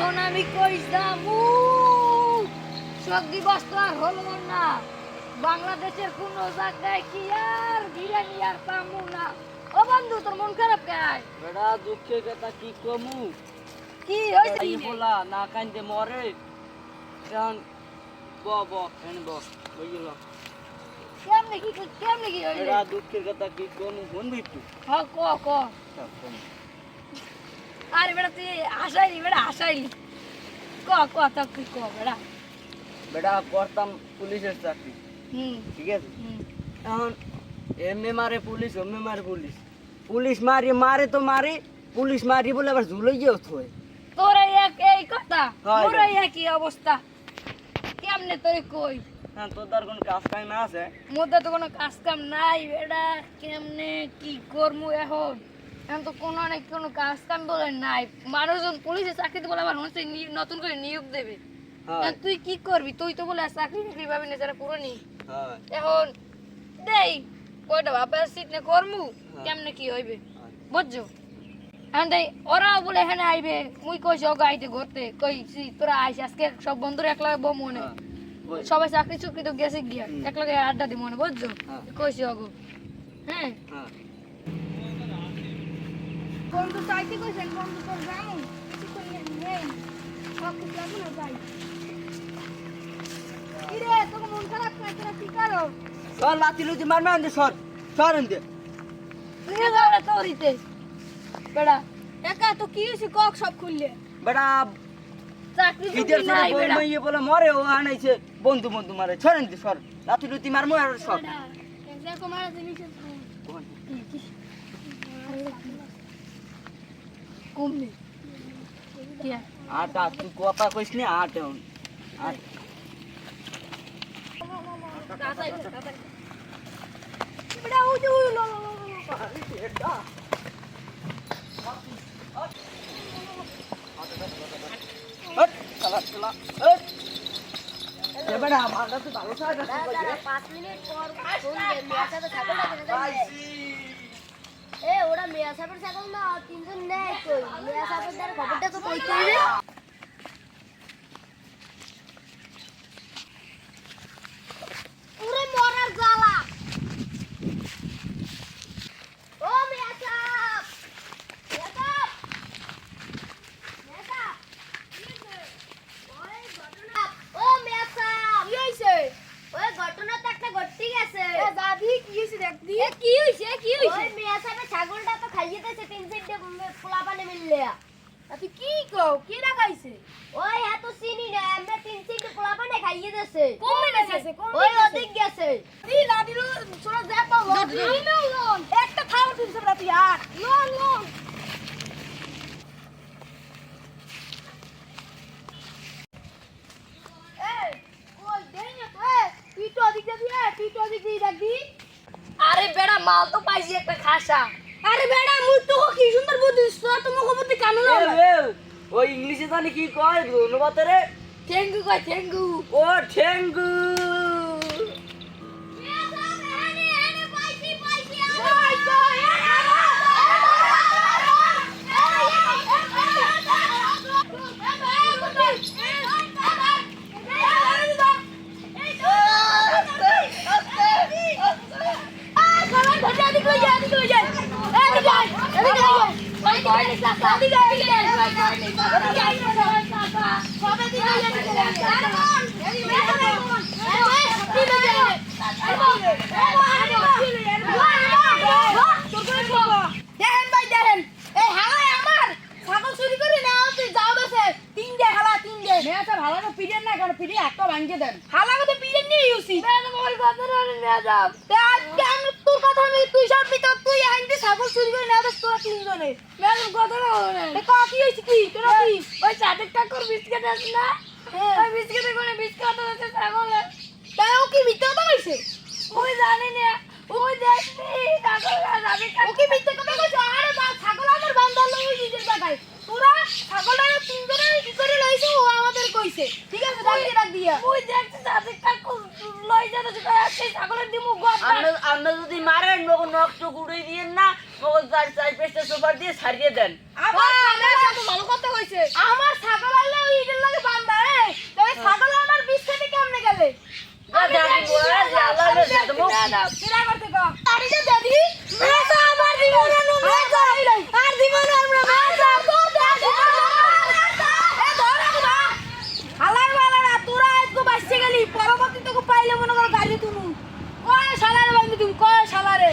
এখন আমি দামু শোক দিবস তো আর হলো না। বাংলাদেশের কোন জায়গায় কি আর বিরিয়ানি আর পামু না। ও বন্ধু তোর মন খারাপ কাই? বেড়া দুঃখের কথা কি কমু? কি হইছে বলা না কান্দে মরে। এখন ব ব এন ব বুঝল? কেমনে কি কেমনে কি হইছে বেড়া দুঃখের কথা কি কমু? শুনবি তুই হ ক ক। আরে বেটা তুই আসাইলি বেটা আসাইলি। ক ক তো তুই ক বেটা বেড়া করতাম পুলিশের চাকরি। হুম। ঠিক আছে? এখন এমনি মারে পুলিশ অমনি মারে পুলিশ। পুলিশ মারি মারে তো মারে পুলিশ মারি বলে আবার ঝুলে গিয়েও থয়। তোর এক এই কথা? হয়। তোর একই অবস্থা। কেমনে তোর কই? হ্যাঁ তোর কোনো কাজ কাজ না আছে? মধ্যে তো কোনো কাজ কাম নাই বেটা কেমনে কি করমু এখন? এখন তো কোনো না কোনো কাজ কাম বলে নাই। মানুষজন পুলিশে চাকরিতে বলে আবার নি- নতুন করে নিয়োগ দেবে। হ্যাঁ। তুই কি করবি? তুই তো বলে চাকরি বাকরি পাবি না যারা পুরনি। হ্যাঁ। এখন দেই কয়টা বাপের সিট নে করমু? হ্যাঁ। কেমনে কি হইবে? বুঝছ? এখন দেই ওরাও বলে এখানে আইবে। মুই কইছি ওকে আইতে ঘুরতে। কইছি তোরা আইস আজকে সব বন্ধুরা একলা বউ মনে। সবাই চাকরি চুকরি তো গেছে গিয়া। একলগে আড্ডা দি মনে বুঝছ। কইছি ওগো। হ্যাঁ। বন্ধু চাইতে কইছেন বন্ধু তোর জানো কিছু কই নেই ওকে যাব না যাই কিরে তোকে মন খারাপ করে তোরা কি করো সর লাতি লুতি মারবে আনতে সর সর আনতে তুই যাওয়া তোরিতে বেড়া একা তো কি হইছে কক সব খুললে বেড়া চাকরি নাই বেড়া বই বলে মরে ও আনাইছে বন্ধু বন্ধু মারে সর আনতে সর লাতি লুতি মারমু আর সর দেখো মারা জিনিস কমবে কি আটা তুই কথা কইস নি আট এখন আট বেড়া ওই যে ওই লো লো লো হট চালা চালা হট এ বেড়া আমারটা তো ভালো সাজা পাঁচ মিনিট পর শুনবে মেয়া সাহেবের ছাগল এ ওরা মেয়া সাহেবের ছাগল না তিনজন কই মেয়া সাহেবের দ্বারা খবরটা তো কই ঘটনা। তো একটা ঘটতে গেছে। এ দাদি কি হইছে দেখদি এ কি হইছে কি হইছে ওই মেয়া সাহেবের ছাগলটা তো খাইয়ে দিয়েছে তিন চারটে পোলা পানি মিললে তুই কি কও কি রাখাইছে ওই এত চিনি না আমরা তিন চারটে পোলা পানি খাইয়ে দিয়েছে। কোন মেয়ে গেছে কোন ওই ওদিক গেছে। দি লাদিরু ছোড়া যা পাবো লোন লোন একটা খাওয়া দিন সব রাতি আর লোন লোন আরে বেড়া মাল তো পাইছি একটা খাসা। আরে বেড়া মুই তো কি সুন্দর বুদ্ধি তোমার খবর দি কানো এ এ, ওই ইংলিশে জানি কি কয় ধন্যবাদ রে থ্যাংক ইউ কই থ্যাংক ইউ ও ঠেঙ্গু দেখেন ভাই দেখেন এই হালাই আমার ছাগল চুরি করে নেওয়া হচ্ছে যাও দেশে তিন দে হালা তিন দে না পিড়েন না কারণ পিড়ে একটা ভাঙকে দেন হালা তো পিড়েন নিয়ে ইউসি মোবাইল কথা নিয়ে যাও। আজকে আমি তোর কথা আমি তুই সব ভিতর তুই আইনতে ছাগল চুরি করে নেওয়া তোরা তিনজনে কথা না হলো না। কা কি হইছে কি? তোরা কি? ওই চাটের টাকর বিস্কিট আছে না? ওই বিস্কিটের করে বিস্কিট আছে ছাগলে। তাই ও কি মিথ্যা কথা কইছে? ওই জানি না। ওই দেখছি ছাগল যাবে ও কি মিথ্যা কথা কইছে? আরে বা ছাগল আমার বান্দার লই নিজের জায়গায়। তোরা ছাগলটা তিনজনে কি করে লইছো ও আমাদের কইছে। ঠিক আছে ডাক দিয়ে দিয়া। ওই দেখছি চাটের টাকর লই আজকে ছাগলের দিমু গদ আমরা আমরা যদি মারেন নখ টুক একটা সুপার দিয়ে সারিয়ে দেন। ভালো কথা কইছে আমার ছাগল আনলে ওই ইডের লাগে বান্ধা রে তবে ছাগল আমার বিষ কেমনে গেলে? পরবর্তী তোকে পাইলে মনে করো গাড়ি তুমি কয় সালারে বান্ধি তুমি কয় সালারে